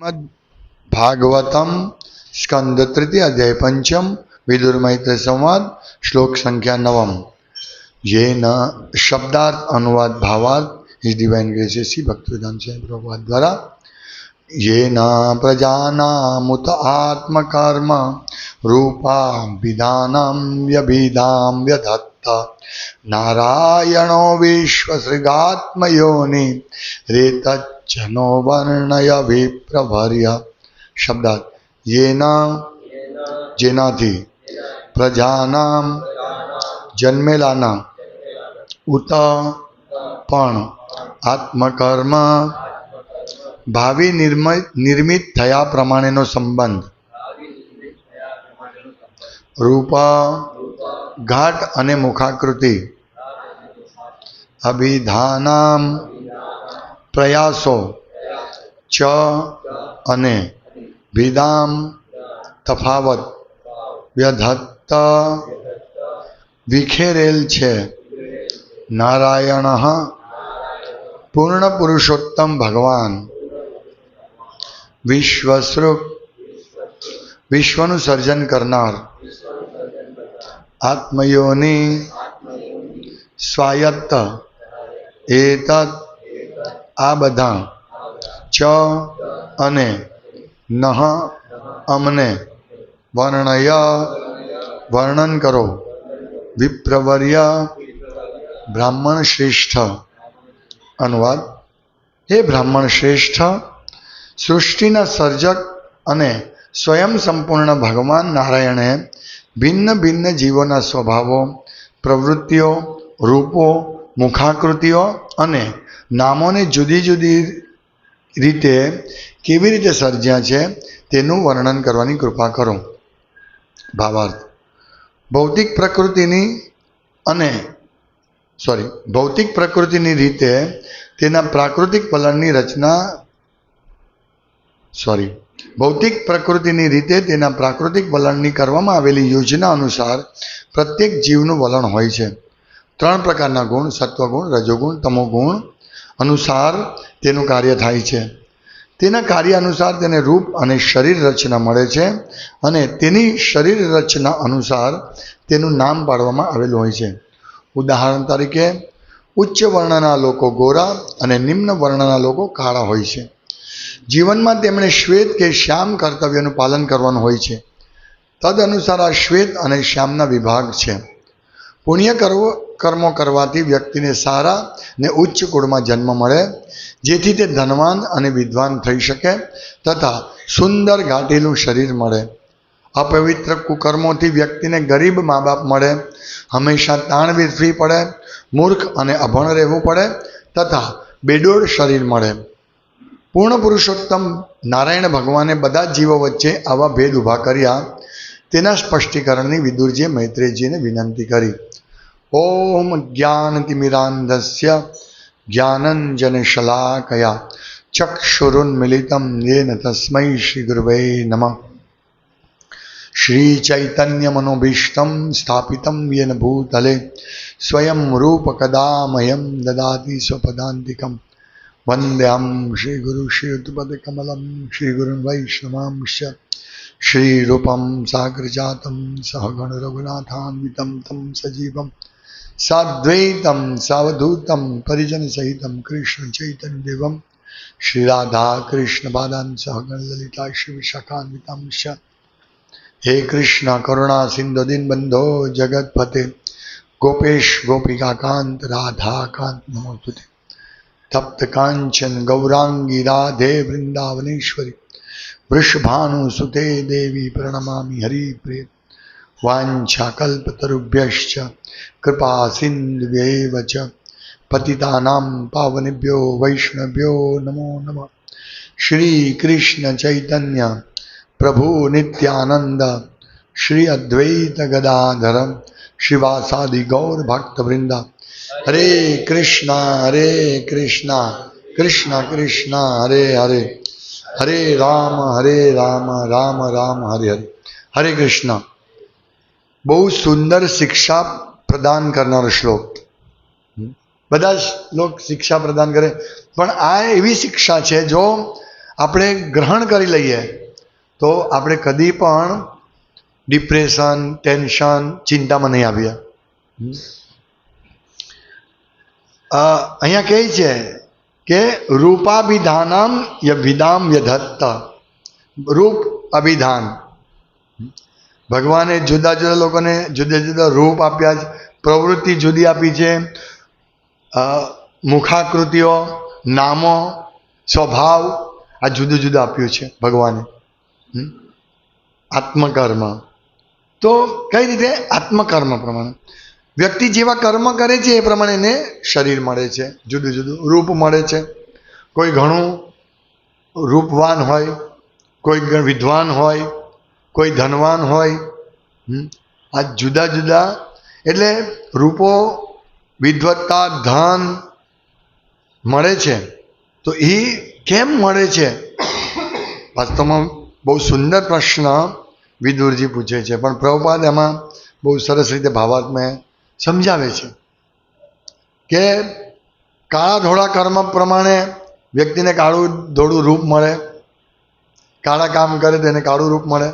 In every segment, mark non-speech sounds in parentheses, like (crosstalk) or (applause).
ભાગવતમ સ્કંદ તૃતીય અધ્યાય પંચમ વિદુર મૈત્ર સંવાદ શ્લોક સંખ્યા નવમ યેન શબ્દાર્થ અનુવાદ ભાવાર્થ his divine graces Shri Bhaktivedanta Swami Prabhupada દ્વારા યેન પ્રજાનામુત આત્મકર્મ રૂપા વિધાનમ વ્યભિધામ વ્યધત્ત નારાયણો વિશ્વસૃગાત્મયોનિ રેતજ્જનો વર્ણય વિપ્રભર્ય શબ્દાર્થ યેના જેનાથી પ્રજાનામ જન્મેલાના ઉત પણ આત્મકર્મ ભાવિ નિર્મિત નિર્મિત થયા પ્રમાણેનો સંબંધ રૂપ ઘાટ અને મુખાકૃતિ અભિધાનામ પ્રયાસો ચ અને વિદામ તફાવત વ્યધત્ત વિખેરેલ છે. નારાયણ પૂર્ણ પુરુષોત્તમ ભગવાન. વિશ્વસૃપ વિશ્વનું સર્જન કરનાર આત્મયોની સ્વાયત્ત એતત આ બધા ચ અને નહ અમને વર્ણય, વર્ણન કરો. વિપ્રવર્ય, બ્રાહ્મણ શ્રેષ્ઠ. અનુવાદ. હે બ્રાહ્મણ શ્રેષ્ઠ, સૃષ્ટિના સર્જક અને સ્વયં સંપૂર્ણ ભગવાન નારાયણે ભિન્ન ભિન્ન જીવોના સ્વભાવો, પ્રવૃત્તિઓ, રૂપો, મુખાકૃતિઓ અને નામોને જુદી જુદી રીતે કેવી રીતે સર્જ્યા છે તેનું વર્ણન કરવાની કૃપા કરો. ભાવાર્થ. ભૌતિક પ્રકૃતિની અને સોરી, ભૌતિક પ્રકૃતિની રીતે તેના પ્રાકૃતિક વલણની રચના સોરી, ભૌતિક પ્રકૃતિની રીતે તેના પ્રાકૃતિક વલણની કરવામાં આવેલી યોજના અનુસાર પ્રત્યેક જીવનું વલણ હોય છે. ત્રણ પ્રકારના ગુણ, સત્વગુણ, રજોગુણ, તમોગુણ અનુસાર તેનું કાર્ય થાય છે. તેના કાર્ય અનુસાર તેને રૂપ અને શરીર રચના મળે છે અને તેની શરીર રચના અનુસાર તેનું નામ પાડવામાં આવેલું હોય છે. ઉદાહરણ તરીકે, ઉચ્ચ વર્ણના લોકો ગોરા અને નિમ્ન વર્ણના લોકો કાળા હોય છે. જીવનમાં તેમણે શ્વેત કે શ્યામ કર્તવ્યનું પાલન કરવાનું હોય છે. તદ અનુસાર આ શ્વેત અને શ્યામના વિભાગ છે. પુણ્ય કરવો, કર્મો કરવાથી વ્યક્તિને સારા ને ઉચ્ચ કુળમાં જન્મ મળે, જેથી તે ધનવાન અને વિદ્વાન થઈ શકે તથા સુંદર ઘાટેલું શરીર મળે. અપવિત્ર કુકર્મોથી વ્યક્તિને ગરીબ મા બાપ મળે, હંમેશા તાણ વેઠવી પડે, મૂર્ખ અને અભણ રહેવું પડે તથા બેડોળ શરીર મળે. પૂર્ણ પુરુષોત્તમ નારાયણ ભગવાને બધા જ જીવો વચ્ચે આવા ભેદ ઊભા કર્યા તેના સ્પષ્ટીકરણની વિદુરજીએ મૈત્રેયજીને વિનંતી કરી. ઓમ જ્ઞાનતિમિરાંધસ્ય જ્ઞાનંજન શલાકયા ચક્ષુરુન્મિલિતમ યેન તસ્મૈ શ્રી ગુરવે નમઃ. શ્રી ચૈતન્ય મનોભીષ્ટમ સ્થાપિતમ યેન ભૂતલે સ્વયં રૂપ કદામયમ દદાતિ સ્વપદાંતિકમ વંદ્યામ શ્રી ગુરુ શ્રી ઉત્પદ કમલમ શ્રી ગુરુન વૈષ્ણવાંશ શ્રીરૂપમ સાગરજાતમ સહગણ રઘુનાથાન્વિતમ તમ સજીવમ સાદ્વૈતમ સાવધૂતમ પરિજન સહિતમ કૃષ્ણ ચૈતન્યદેવમ શ્રી રાધા કૃષ્ણ પાદાન સહગણ લલિતા શ્રી વિશાખાન્વિતમ શ હે કૃષ્ણ કરુણા સિંધુ બંધો જગત ફતે ગોપેશ ગોપિકા કાંત રાધા તપ્ત કાંચન ગૌરાંગી રાધે વૃંદાવનેશ્વરી વૃષભાનુસુતે દેવી પ્રણમામિ હરિપ્રે વાંછાકલ્પતરુભ્યશ્ચ કૃપા સિંધુભ્યૈવ ચ પતિતાનામ પાવનેભ્યો વૈષ્ણવ્યો નમો નમ શ્રી કૃષ્ણ ચૈતન્ય પ્રભુ નિત્યાનંદ શ્રી અદ્વૈત ગદાધર શિવાસાદિ ગૌર ભક્તવૃંદ હરે કૃષ્ણ હરે કૃષ્ણ કૃષ્ણ કૃષ્ણ હરે હરે હરે રામ હરે રામ રામ રામ હરે હરે હરે કૃષ્ણ બહુ સુંદર શિક્ષા પ્રદાન કરનારો શ્લોક બધા શ્લોક શિક્ષા પ્રદાન કરે પણ આ એવી શિક્ષા છે જો આપણે ગ્રહણ કરી લઈએ તો આપણે કદી પણ ડિપ્રેશન ટેન્શન ચિંતામાં નહીં આવીએ અહીંયા કહે છે કે રૂપાભિધાનમ યવિદામ યધત્ત રૂપ અભિધાન. ભગવાને જુદા જુદા લોકોને જુદા જુદા રૂપ આપ્યા છે. પ્રવૃત્તિ જુદી આપી છે. મુખાકૃતિઓ, નામો, સ્વભાવ, આ જુદું જુદું આપ્યું છે ભગવાને? આત્મકર્મ. તો કઈ રીતે? આત્મકર્મ પ્રમાણે. વ્યક્તિ જેવા કર્મ કરે છે એ પ્રમાણે એને શરીર મળે છે, જુદું જુદું રૂપ મળે છે. કોઈ ઘણું રૂપવાન હોય, કોઈ વિદ્વાન હોય, કોઈ ધનવાન હોય આ જુદા જુદા, એટલે રૂપો, વિદ્વત્તા, ધન મળે છે, તો એ કેમ મળે છે? વાસ્તવમાં બહુ સુંદર પ્રશ્ન વિદુરજી પૂછે છે, પણ પ્રભુપાદ એમાં બહુ સરસ રીતે ભાવાત્મા સમજાવે છે કે કાળા ધોળા કર્મ પ્રમાણે વ્યક્તિને કાળું ધોળું રૂપ મળે, કાળા કામ કરે તેને કાળું રૂપ મળે.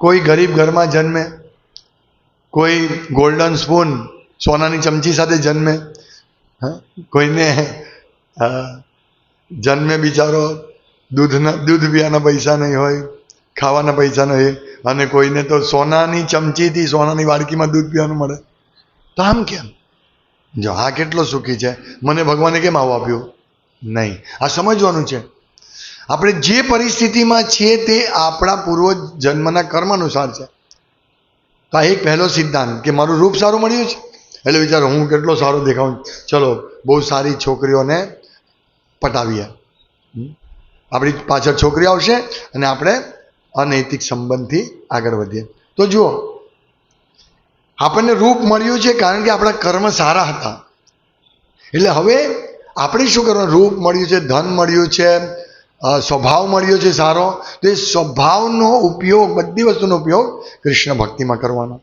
કોઈ ગરીબ ઘરમાં જન્મે, કોઈ ગોલ્ડન સ્પૂન સોનાની ચમચી સાથે જન્મે કોઈને જન્મે બિચારો દૂધના, દૂધ પીવાના પૈસા નહીં હોય, ખાવાના પૈસા નહીં હોય અને કોઈને તો સોનાની ચમચીથી સોનાની વાડકીમાં દૂધ પીવાનું મળે. તો આમ કેમ? જો આ કેટલો સુખી છે. મને ભગવાને કેમ આવું આપ્યું? નહીં. આ સમજવાનું છે. આપણે જે પરિસ્થિતિમાં છીએ તે આપણા પૂર્વ જન્મના કર્મ અનુસાર છે. તો આ એક પહેલો સિદ્ધાંત કે મારું રૂપ સારું મળ્યું છે? એટલે વિચારો, હું કેટલો સારો દેખાઉં? ચલો, બહુ સારી છોકરીઓને પટાવીએ. આપણી પાછળ છોકરી આવશે અને આપણે અનૈતિક સંબંધથી આગળ વધીએ. તો જુઓ, આપણને રૂપ મળ્યું છે કારણ કે આપણા કર્મ સારા હતા. એટલે હવે આપણે શું કરવાનું? રૂપ મળ્યું છે, ધન મળ્યું છે સ્વભાવ મળ્યો છે સારો. તો એ સ્વભાવનો ઉપયોગ, બધી વસ્તુનો ઉપયોગ કૃષ્ણ ભક્તિમાં કરવાનો.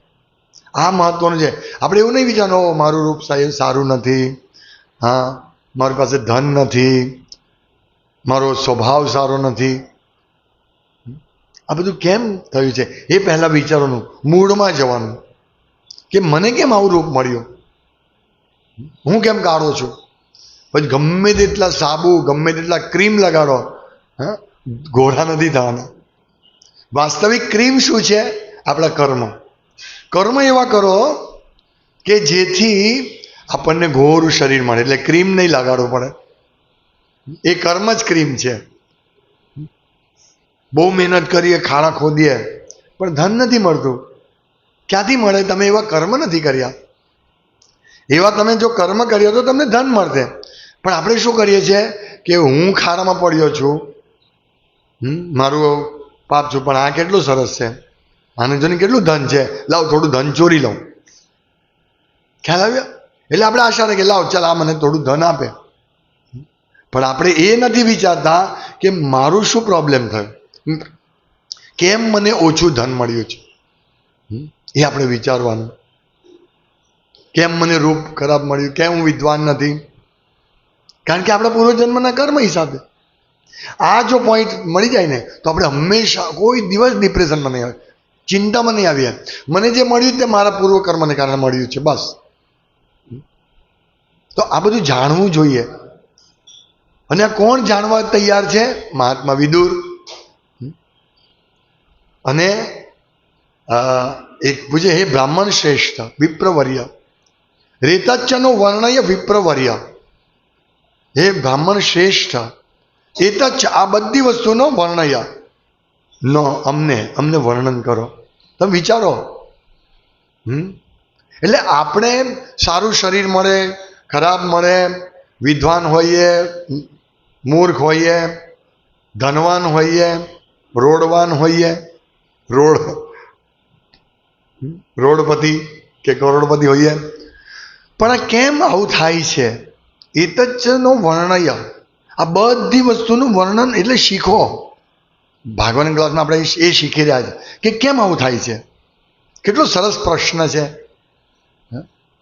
આ મહત્વનું છે. આપણે એવું નહીં વિચારવાનું મારું રૂપ સાહેબ સારું નથી. હા, મારી પાસે ધન નથી. મારો સ્વભાવ સારો નથી. આ બધું કેમ થયું છે? એ પહેલાં વિચારવાનું મૂળમાં જવાનું. કે મને કેમ આવું રૂપ મળ્યું? હું કેમ કાઢો છું? પછી ગમે તેટલા સાબુ, ગમે તેટલા ક્રીમ લગાડો, હા? ઘોડા નથી થવાના. વાસ્તવિક ક્રીમ શું છે? આપણા કર્મ. કર્મ એવા કરો કે જેથી આપણને ઘોરું શરીર મળે. એટલે ક્રીમ નહીં લગાડવું પડે. એ કર્મ જ ક્રીમ છે. બહુ મહેનત કરીએ ખાડા ખોદીએ, પણ ધન નથી મળતું. ક્યાંથી મળે? તમે એવા કર્મ નથી કર્યા. એવા તમે જો કર્મ કર્યો તો તમને ધન મળશે. પણ આપણે શું કરીએ છીએ કે હું ખાડામાં પડ્યો છું. મારું પાપ છું, પણ આ કેટલું સરસ છે. આને જોને કેટલું ધન છે. લાવ થોડું ધન ચોરી લઉં. ખ્યાલ આવ્યો? એટલે આપણે આશા રાખીએ, લાવ, ચાલ, આ મને થોડું ધન આપે. પણ આપણે એ નથી વિચારતા કે મારું શું પ્રોબ્લેમ થયો? કેમ મને ઓછું ધન મળ્યું છે? એ આપણે વિચારવાનું. કેમ મને રૂપ ખરાબ મળ્યું? કેમ હું વિદ્વાન નથી? કારણ કે આપણા પૂર્વજન્મના કર્મ હિસાબે. આ જો પોઈન્ટ મળી જાય ને, તો આપણે હંમેશા કોઈ દિવસ ડિપ્રેશનમાં નહીં આવે. ચિંતામાં નહીં આવીએ. મને જે મળ્યું તે મારા પૂર્વ કર્મને કારણે મળ્યું છે, બસ. તો આ બધું જાણવું જોઈએ. અને કોણ જાણવા તૈયાર છે? મહાત્મા વિદુર. અને એક પૂછે, હે બ્રાહ્મણ શ્રેષ્ઠ, વિપ્રવર્ય? રેતચ્ચનો વર્ણય વિપ્રવર્ય. હે બ્રાહ્મણ શ્રેષ્ઠ એતચ્ચ આ બધી વસ્તુનો વર્ણય. નો, અમને અમને વર્ણન કરો. તમે વિચારો. હમ? એટલે આપણે સારું શરીર મળે, ખરાબ મળે, વિદ્વાન હોઈએ, મૂર્ખ હોઈએ, ધનવાન હોઈએ, રોડવાન હોઈએ રોડ, રોડપતિ કે કરોડપતિ હોઈએ? પણ આ કેમ આવું થાય છે? એ જ નો વર્ણય. આ બધી વસ્તુનું વર્ણન એટલે શીખો. ભાગવન ક્લાસમાં આપણે એ શીખી રહ્યા છે કે કેમ આવું થાય છે? કેટલો સરસ પ્રશ્ન છે?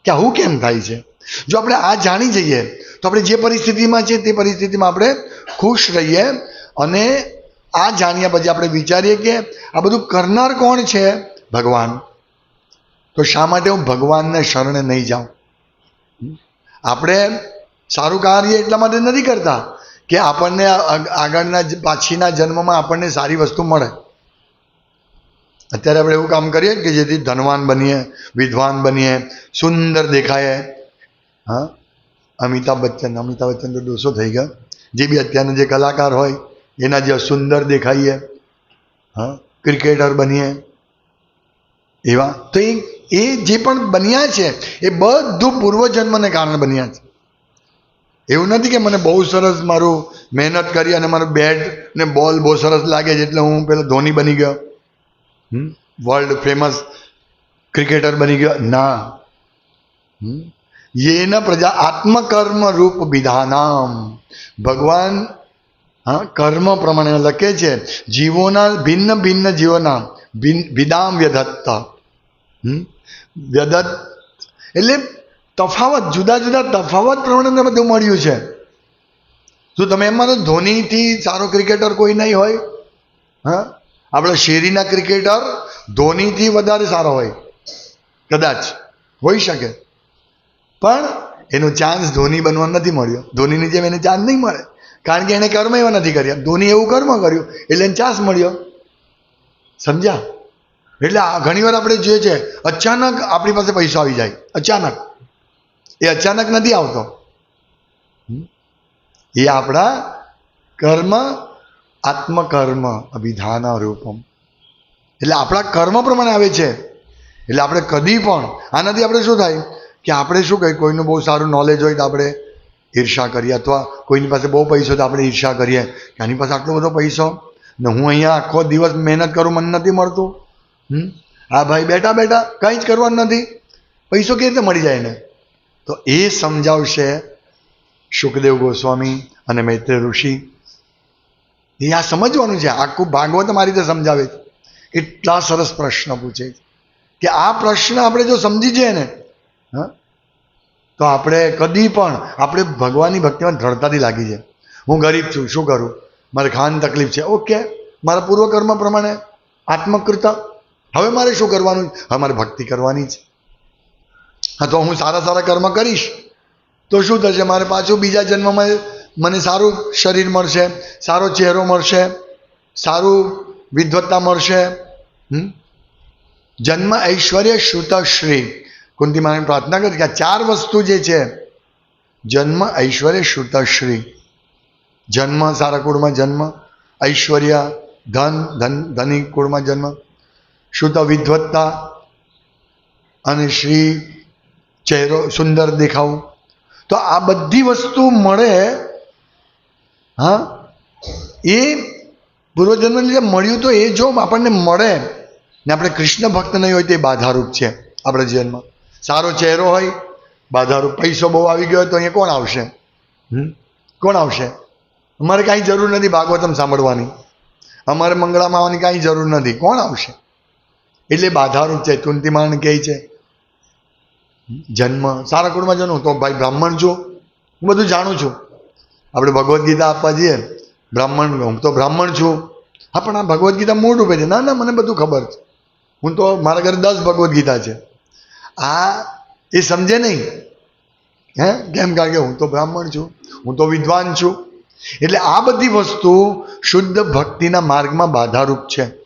કે આવું કેમ થાય છે? જો આપણે આ જાણી જઈએ, તો આપણે જે પરિસ્થિતિમાં છે તે પરિસ્થિતિમાં આપણે ખુશ રહીએ અને આ જાણ્યા પછી આપણે વિચારીએ કે આ બધું કરનાર કોણ છે? ભગવાન. તો શા માટે હું ભગવાનને શરણે નહીં જાઉં? આપણે સારું કાર્ય એટલા માટે નથી કરતા કે આપણને આગળના પાછીના જન્મમાં આપણને સારી વસ્તુ મળે. અત્યારે આપણે એવું કામ કરીએ કે જેથી ધનવાન બનીએ, વિદ્વાન બનીએ, સુંદર દેખાય. હા? અમિતાભ બચ્ચન અમિતાભ બચ્ચન તો દોષો થઈ ગયા. જે બી અત્યારના જે કલાકાર હોય એના જે સુંદર દેખાઈએ, હા, ક્રિકેટર બનીએ, એવા. તો એ એ જે પણ બન્યા છે, એ બધું પૂર્વજન્મને કારણે બન્યા છે. એવું નથી કે મને બહુ સરસ મારું મહેનત કરી અને મારું બેટ ને બોલ બહુ સરસ લાગે છે એટલે હું પેલો ધોની બની ગયો. વર્લ્ડ ફેમસ ક્રિકેટર બની ગયો. ના? યેન પ્રજા આત્મકર્મ રૂપ વિધાનામ. ભગવાન હા, કર્મ પ્રમાણે લખે છે, જીવોના ભિન્ન ભિન્ન જીવોના વિદામ વ્યદત્ત? વ્યદત એટલે તફાવત, જુદા જુદા તફાવત પ્રમાણે બધું મળ્યું છે. શું તમે એમ માનો ધોનીથી સારો ક્રિકેટર કોઈ નહીં હોય? હા? આપણે શેરીના ક્રિકેટર ધોનીથી વધારે સારો હોય. કદાચ. હોઈ શકે. પણ એનો ચાન્સ ધોની બનવાનો નથી મળ્યો. ધોનીની જેમ એને ચાન્સ નહીં મળે. કારણ કે એને કર્મ એવા નથી કર્યા. ધોની એવું કર્મ કર્યું, એટલે એને ચાન્સ મળ્યો. સમજ્યા? એટલે ઘણીવાર આપણે જોઈએ છે, અચાનક આપણી પાસે પૈસા આવી જાય. અચાનક. એ અચાનક નથી આવતો? એ આપણા કર્મ, આત્મકર્મ અભિધાન રૂપમ. એટલે આપણા કર્મ પ્રમાણે આવે છે. એટલે આપણે કદી પણ, આનાથી આપણે શું થાય? કે આપણે શું કહીએ? કોઈનું બહુ સારું નોલેજ હોય તો આપણે ઈર્ષા કરીએ અથવા કોઈની પાસે બહુ પૈસો તો આપણે ઈર્ષા કરીએ કે આની પાસે આટલો બધો પૈસો? ને હું અહીંયા આખો દિવસ મહેનત કરું, મને નથી મળતું. હમ? આ ભાઈ બેઠા બેઠા કંઈ જ કરવાનું નથી. પૈસો કેવી રીતે મળી જાય એને? તો એ સમજાવશે સુખદેવ ગોસ્વામી અને મૈત્રેય ઋષિ. એ આ સમજવાનું છે. આખું ભાગવત મારી રીતે સમજાવે એટલા સરસ પ્રશ્ન પૂછે કે આ પ્રશ્ન આપણે જો સમજી જઈએ ને, હા? તો આપણે કદી પણ, આપણે ભગવાનની ભક્તિમાં દ્રઢતાથી લાગી છે હું ગરીબ છું, શું કરું? મારે ખાવાની તકલીફ છે. ઓકે, મારા પૂર્વકર્મ પ્રમાણે આત્મકૃત. હવે મારે શું કરવાનું? હવે મારે ભક્તિ કરવાની છે. હા, તો હું સારા સારા કર્મ કરીશ. તો શું થશે? મારે પાછું બીજા જન્મમાં મને સારું શરીર મળશે, સારો ચહેરો મળશે, સારું વિદ્વત્તા મળશે? જન્મ ઐશ્વર્ય શ્રુતશ્રી કુંતી માને પ્રાર્થના કરી કે આ ચાર વસ્તુ જે છે, જન્મ, ઐશ્વર્ય શ્રુતશ્રી જન્મ સારા કુળમાં જન્મ, ઐશ્વર્ય, ધન ધન, ધની કુળમાં જન્મ, શુદ્ધ વિદ્વત્તા અને શ્રી ચહેરો સુંદર દેખાવું. તો આ બધી વસ્તુ મળે, હા, એ પૂર્વજન્મ લીધે મળ્યું તો એ જો આપણને મળે ને આપણે કૃષ્ણ ભક્ત નહીં હોય તે બાધારૂપ છે આપણા જીવનમાં. સારો ચહેરો હોય બાધારો પૈસો બહુ આવી ગયો તો અહીંયા કોણ આવશે? કોણ આવશે? અમારે કાંઈ જરૂર નથી ભાગવતમ સાંભળવાની. અમારે મંગળામાં આવવાની કાંઈ જરૂર નથી. કોણ આવશે? એટલે બાધારૂપ છે તુંતિમાન કહે છે. જન્મ, સારા કુળમાં જન્મ. તો ભાઈ બ્રાહ્મણ છું. હું બધું જાણું છું. આપણે ભગવદ્ ગીતા આપવા જઈએ. બ્રાહ્મણ, હું તો બ્રાહ્મણ છું. હા, પણ આ ભગવદ્ ગીતા મૂળ રૂપે છે. ના ના, મને બધું ખબર છે. હું તો, મારા ઘરે દસ ભગવદ્ ગીતા છે. આ એ સમજે નહીં. હે? કેમ? કારણ કે હું તો બ્રાહ્મણ છું. હું તો વિદ્વાન છું. એટલે આ બધી વસ્તુ શુદ્ધ ભક્તિના માર્ગમાં બાધારૂપ છે.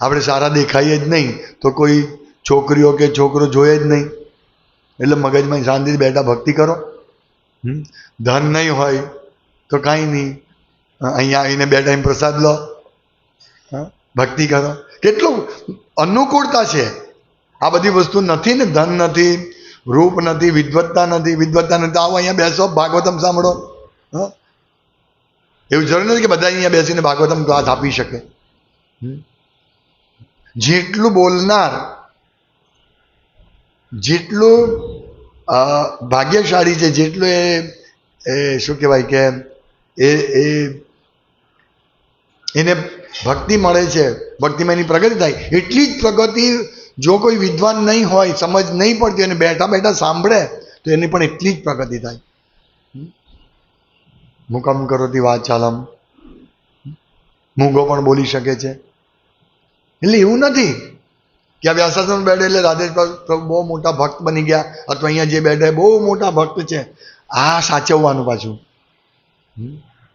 આપણે સારા દેખાઈએ જ નહીં તો કોઈ છોકરીઓ કે છોકરો જોઈએ જ નહીં. એટલે મગજમાં શાંતિથી બેઠા ભક્તિ કરો? ધન નહીં હોય તો કાંઈ નહીં. અહીંયા આવીને બે ટાઈમ પ્રસાદ લો. હા? ભક્તિ કરો. કેટલું અનુકૂળતા છે. આ બધી વસ્તુ નથી ને ધન નથી, રૂપ નથી, વિદવત્તા નથી. વિદવત્તા નથી. આવો અહીંયા બેસો, ભાગવતમ સાંભળો. એવું જરૂર નથી કે બધા અહીંયા બેસીને ભાગવતમ ક્લાસ આપી શકે. જેટલું બોલનાર, જેટલું ભાગ્યશાળી છે, જેટલું એ એ શું કહેવાય કે, એ એ, એને ભક્તિ મળે છે, ભક્તિમાં એની પ્રગતિ થાય, એટલી જ પ્રગતિ જો કોઈ વિદ્વાન નહીં હોય, સમજ નહીં પડતી અને બેઠા બેઠા સાંભળે, તો એની પણ એટલી જ પ્રગતિ થાય. મુકમ કરોતી વાચાલમ. મૂંગો પણ બોલી શકે છે. એટલે એવું નથી કે આ વ્યાસાસન બેઠે એટલે રાધેશ પ્રભુ બહુ મોટા ભક્ત બની ગયા, અથવા અહીંયા જે બેઠે બહુ મોટા ભક્ત છે. આ સાચવવાનું પાછું?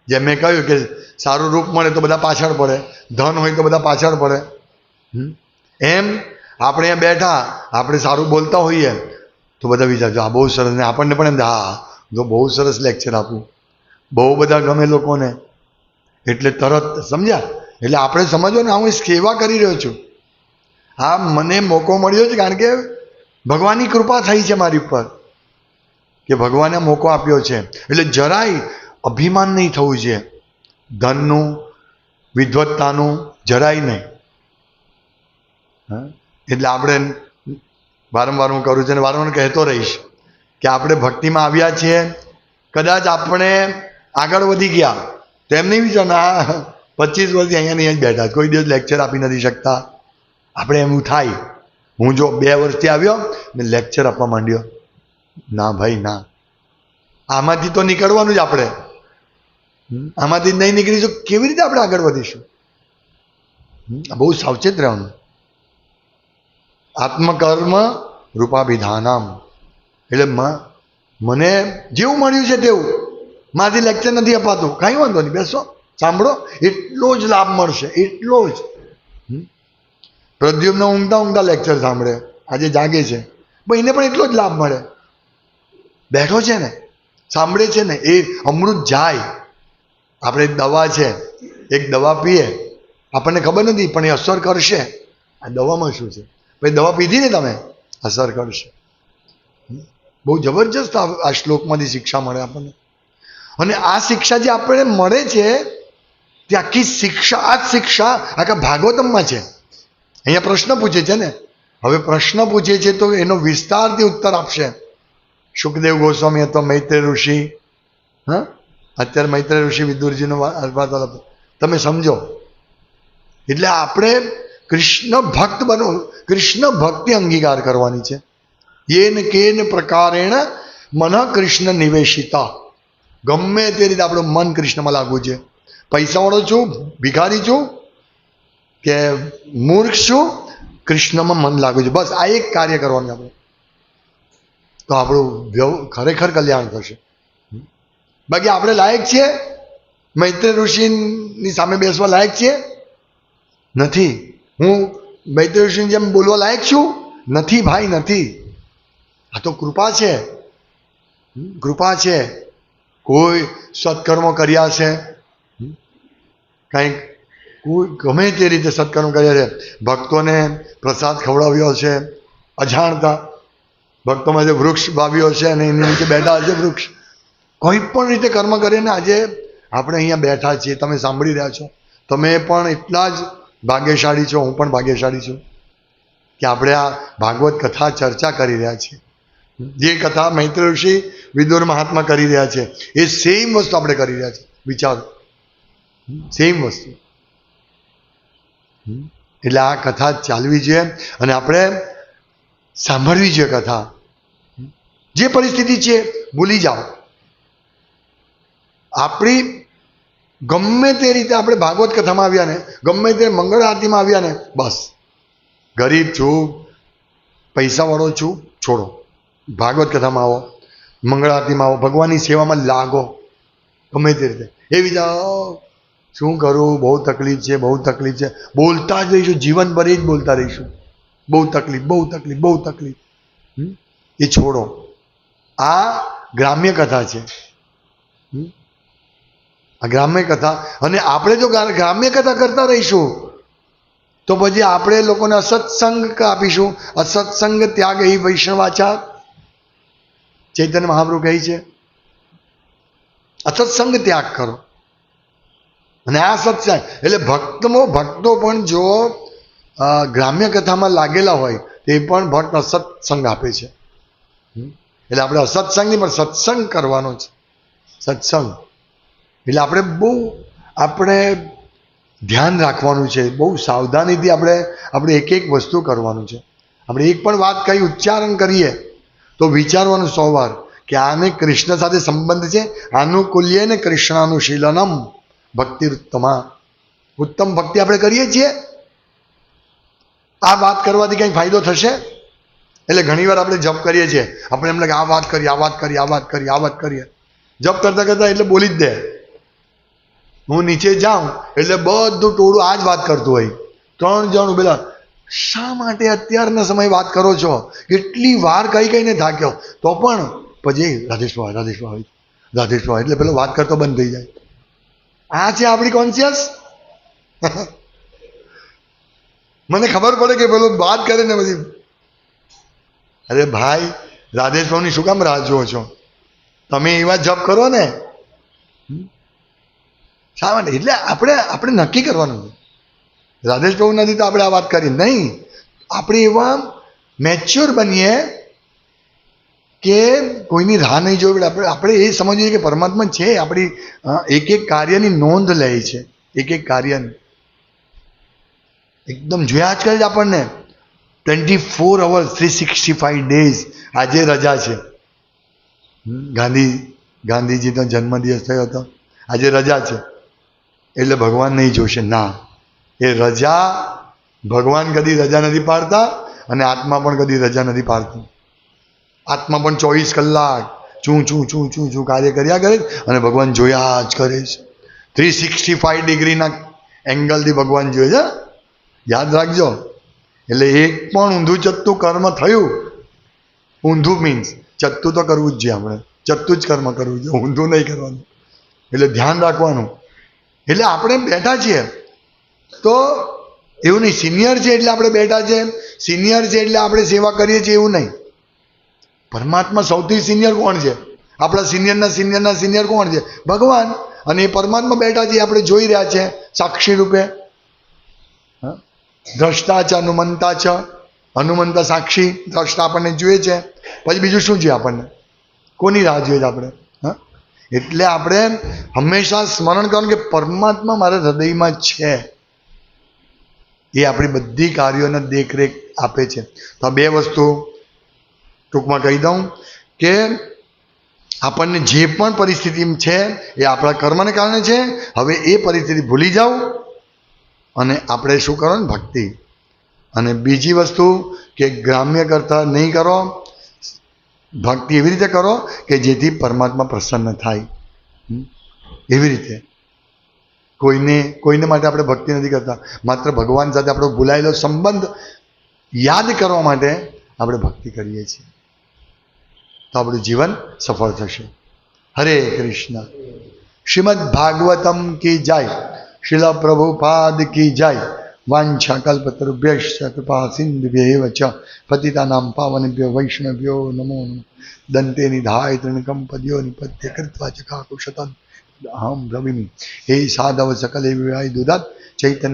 જેમ મેં કહ્યું કે સારું રૂપ મળે તો બધા પાછળ પડે, ધન હોય તો બધા પાછળ પડે? એમ આપણે અહીંયા બેઠા, આપણે સારું બોલતા હોઈએ, તો બધા વિચારજો આ બહુ સરસ. ને આપણને પણ એમ હા જો બહુ સરસ લેક્ચર આપું. બહુ બધા ગમે લોકોને. એટલે તરત, સમજ્યા? એટલે આપણે સમજો ને, હું સેવા કરી રહ્યો છું. હા મને મોકો મળ્યો છે, કારણ કે ભગવાનની કૃપા થઈ છે મારી ઉપર, કે ભગવાને મોકો આપ્યો છે. એટલે જરાય અભિમાન નહીં થવું જોઈએ. ધનનું વિદ્વત્તાનું જરાય નહીં. હા? એટલે આપણે વારંવાર હું કરું છું અને વારંવાર કહેતો રહીશ કે આપણે ભક્તિમાં આવ્યા છીએ. કદાચ આપણે આગળ વધી ગયા. તો એમ નહીં વિચાર ના, પચીસ વર્ષથી અહીંયા નહીં જ બેઠા. કોઈ દિવસ લેક્ચર આપી નથી શકતા. આપણે એવું થાય. હું જો બે વર્ષથી આવ્યો, ને લેક્ચર આપવા માંડ્યો. ના ભાઈ, ના. આમાંથી તો નીકળવાનું જ આપણે. આમાંથી નહીં નીકળીશું. કેવી રીતે આપણે આગળ વધીશું? બહુ સાવચેત રહેવાનું. આત્મકર્મ રૂપાભિધાનમ. એટલે મને જેવું મળ્યું છે તેવું. મારાથી લેક્ચર નથી અપાતું. કાંઈ વાંધો નહીં, બેસો, સાંભળો. એટલો જ લાભ મળશે, એટલો જ? પ્રદ્યુમ્ન ઊંઘતા ઊંઘતા લેક્ચર સાંભળે. આજે જાગે છે. પણ એને પણ એટલો જ લાભ મળે. બેઠો છે ને, સાંભળે છે ને, એ અમૃત જાય. આપણે દવા છે, એક દવા પીએ. આપણને ખબર નથી, પણ એ અસર કરશે. આ દવામાં શું છે? પછી દવા પીધી ને તમે? અસર કરશે બહુ જબરજસ્ત આ શ્લોકમાંથી શિક્ષા મળે આપણને. અને આ શિક્ષા જે આપણને મળે છે, તે આખી શિક્ષા આ જ શિક્ષા આખા ભાગવતમમાં છે. અહીંયા પ્રશ્ન પૂછે છે ને? હવે પ્રશ્ન પૂછે છે તો એનો વિસ્તારથી ઉત્તર આપશે. સુખદેવ ગોસ્વામી હતો, મૈત્ર ઋષિ. હા? અત્યારે મૈત્ર ઋષિ વિદુરજીનો વાર્તાલાપ તમે સમજો. એટલે આપણે કૃષ્ણ ભક્ત બનો, કૃષ્ણ ભક્તિ અંગીકાર કરવાની છે. યેન કેન પ્રકારેણ મન કૃષ્ણ નિવેશિતા. ગમે તે રીતે આપણું મન કૃષ્ણમાં લાગવું છે. પૈસાવાળો છું, ભિખારી છું, કે મૂર્ખ છું, કૃષ્ણમાં મન લાગવું છે. બસ, આ એક કાર્ય કરવાનું આપણે. તો આપણું ખરેખર કલ્યાણ થશે. બાકી આપણે લાયક છીએ? મૈત્રી ઋષિની સામે બેસવા લાયક છીએ? નથી. હું મૈત્રી જેમ બોલવા લાયક છું? નથી ભાઈ, નથી. આ તો કૃપા છે. કૃપા છે. કોઈ સત્કર્મો કર્યા છે. કંઈક કોઈ ગમે તે રીતે સત્કર્મ કર્યા છે. ભક્તોને પ્રસાદ ખવડાવ્યો છે. અજાણતા. ભક્તોમાં જે વૃક્ષ વાવ્યો છે અને એની નીચે બેઠા છે વૃક્ષ. કોઈ પણ રીતે કર્મ કરીને આજે આપણે અહીંયા બેઠા છીએ. તમે સાંભળી રહ્યા છો. તમે પણ એટલા જ ભાગ્યશાળી છો, હું પણ ભાગ્યશાળી છું, કે આપણે આ ભાગવત કથા ચર્ચા કરી રહ્યા છીએ. જે કથા મૈત્ર ઋષિ વિદુર મહાત્મા કરી રહ્યા છે, એ સેમ વસ્તુ આપણે કરી રહ્યા છીએ. વિચારો. સેમ વસ્તુ. એટલે આ કથા ચાલવી જોઈએ અને આપણે સાંભળવી જોઈએ કથા. જે પરિસ્થિતિ છે, ભૂલી જાઓ. આપણી ગમે તે રીતે આપણે ભાગવત કથામાં આવ્યા ને, ગમે તે મંગળ આરતીમાં આવ્યા ને, બસ. ગરીબ છું, પૈસાવાળો છું, છોડો. ભાગવત કથામાં આવો, મંગળ આરતીમાં આવો, ભગવાનની સેવામાં લાગો. ગમે તે રીતે. એ વિચાર શું કરું? બહુ તકલીફ છે, બહુ તકલીફ છે. બોલતા જ રહીશું, જીવનભર જ બોલતા રહીશું. બહુ તકલીફ બહુ તકલીફ બહુ તકલીફ. એ છોડો. આ ગ્રામ્ય કથા છે. હમ? ગ્રામ્ય કથા. અને આપણે જો ગ્રામ્ય કથા કરતા રહીશું, તો પછી આપણે લોકોને અસત્સંગ આપીશું. અસત્સંગ ત્યાગ એ વૈષ્ણવાચાર ચૈતન્ય મહાપ્રભુ કહે છે અસત્સંગ ત્યાગ કરો. અને આ સત્સંગ, એટલે ભક્તમો, ભક્તો પણ જો ગ્રામ્ય કથામાં લાગેલા હોય, તે પણ ભક્ત અસત્સંગ આપે છે. એટલે આપણે અસત્સંગ નહીં પણ સત્સંગ કરવાનો છે. સત્સંગ. એટલે આપણે બહુ આપણે ધ્યાન રાખવાનું છે, બહુ સાવધાનીથી આપણે આપણે એક એક વસ્તુ કરવાનું છે. આપણે એક પણ વાત કઈ ઉચ્ચારણ કરીએ તો વિચારવાનું સો વાર કે આને કૃષ્ણ સાથે સંબંધ છે આનુકૂલ્ય ને કૃષ્ણાનુશીલનમ ભક્તિ ઉત્તમા ઉત્તમ ભક્તિ આપણે કરીએ છીએ. આ વાત કરવાથી કંઈ ફાયદો થશે? એટલે ઘણીવાર આપણે જપ કરીએ છીએ. આપણે એમ લાગે, આ વાત કરી, આ વાત કરી, આ વાત કરી, આ વાત કરીએ. જપ કરતા કરતા એટલે બોલી જ દે. હું નીચે જાઉં એટલે બધું ટોળું આ જ વાત કરતું હોય. ત્રણ જણ પેલા શા માટે અત્યારના સમય વાત કરો છો? કેટલી વાર કઈ કઈને થાક્યો? તો પણ, પછી રાધેશ ભાઈ રાધેશ ભાઈ રાધેશ ભાઈ એટલે પેલો વાત કરતો બંધ થઈ જાય. આ છે આપણી કોન્શિયસ (laughs) મને ખબર પડે કે પેલો વાત કરે ને પછી, અરે ભાઈ રાધેશ ભાવની શું કામ રાહ જુઓ છો? તમે એવા જપ કરો ને. શા માટે એટલે આપણે આપણે નક્કી કરવાનું છે. રાધેશ પ્રભુ નથી તો આપણે આ વાત કરી. નહીં. આપણે એવા મેચ્યોર બનીએ કે કોઈની રાહ નહીં જોવી પડે. આપણે આપણે એ સમજીએ કે પરમાત્મા છે. આપણી એક એક કાર્યની નોંધ લે છે. એક એક કાર્યની. એકદમ જોયા જ કરે છે આપણને. Twenty four hours three sixty five days આજે રજા છે. ગાંધી, ગાંધીજીનો જન્મદિવસ થયો હતો. આજે રજા છે. એટલે ભગવાન નહીં જોશે. ના. એ રજા ભગવાન કદી રજા નથી પાડતા અને આત્મા પણ કદી રજા નથી પાડતી. આત્મા પણ ચોવીસ કલાક ચૂં ચૂં ચૂં ચૂં ચૂં કાર્ય કર્યા કરે અને ભગવાન જોયા જ કરે છે. થ્રી સિક્સટી ફાઇવ ડિગ્રીના એંગલથી ભગવાન જોયે છે. યાદ રાખજો. એટલે એક પણ ઊંધું ચત્તું કર્મ થયું. ઊંધું મીન્સ ચત્તું તો કરવું જ જોઈએ આપણે. ચત્તું જ કર્મ કરવું જોઈએ ઊંધું નહીં કરવાનું. એટલે ધ્યાન રાખવાનું. એટલે આપણે બેઠા છીએ. તો એવું નહીં સિનિયર છે એટલે આપણે બેઠા છે સિનિયર છે એટલે આપણે સેવા કરીએ છીએ એવું નહીં. પરમાત્મા સૌથી સિનિયર કોણ છે? આપણા સિનિયરના સિનિયરના સિનિયર કોણ છે? ભગવાન. અને એ પરમાત્મા બેઠા છે આપણે જોઈ રહ્યા છે, સાક્ષી રૂપે? દ્રષ્ટા છે હનુમંતા છે હનુમંતા સાક્ષી, દ્રષ્ટા આપણને જોઈએ છે. પછી બીજું શું જોઈએ આપણને? કોની રાહ જોઈએ છે આપણે? એટલે આપણે હંમેશા સ્મરણ કરવાનું કે પરમાત્મા મારા હૃદયમાં છે. એ આપણી બધી કાર્યોને દેખરેખ આપે છે. તો બે વસ્તુ ટૂંકમાં કહી દઉં કે આપણને જે પણ પરિસ્થિતિ છે એ આપણા કર્મને કારણે છે. હવે એ પરિસ્થિતિ ભૂલી જાઓ અને આપણે શું કરો ને ભક્તિ. અને બીજી વસ્તુ કે ગ્રામ્ય કરતા નહીં કરો. ભક્તિ એવી રીતે કરો કે જેથી પરમાત્મા પ્રસન્ન થાય. એવી રીતે. કોઈને કોઈને માટે આપણે ભક્તિ નથી કરતા. માત્ર ભગવાન સાથે આપણો ભૂલાયેલો સંબંધ યાદ કરવા માટે આપણે ભક્તિ કરીએ છીએ. તો આપણું જીવન સફળ થશે. હરે કૃષ્ણ. શ્રીમદ ભાગવતમ કી જાય. શિલા પ્રભુપાદ કી જાય. વાંછા કલ્પતરુભ્યશ્ચ કૃપા સિંધુભ્યેવ ચ પતિતાનામ પાવનેભ્યો વૈષ્ણવ્યો નમો નમઃ દંતે નિધાય તૃણકમ પદ્યો નિપત્ય કૃત્વા ચ કાકુશતમ અહમ બ્રવીમી હે સાધવ સકલે વિવાય દુદત ચૈતન્ય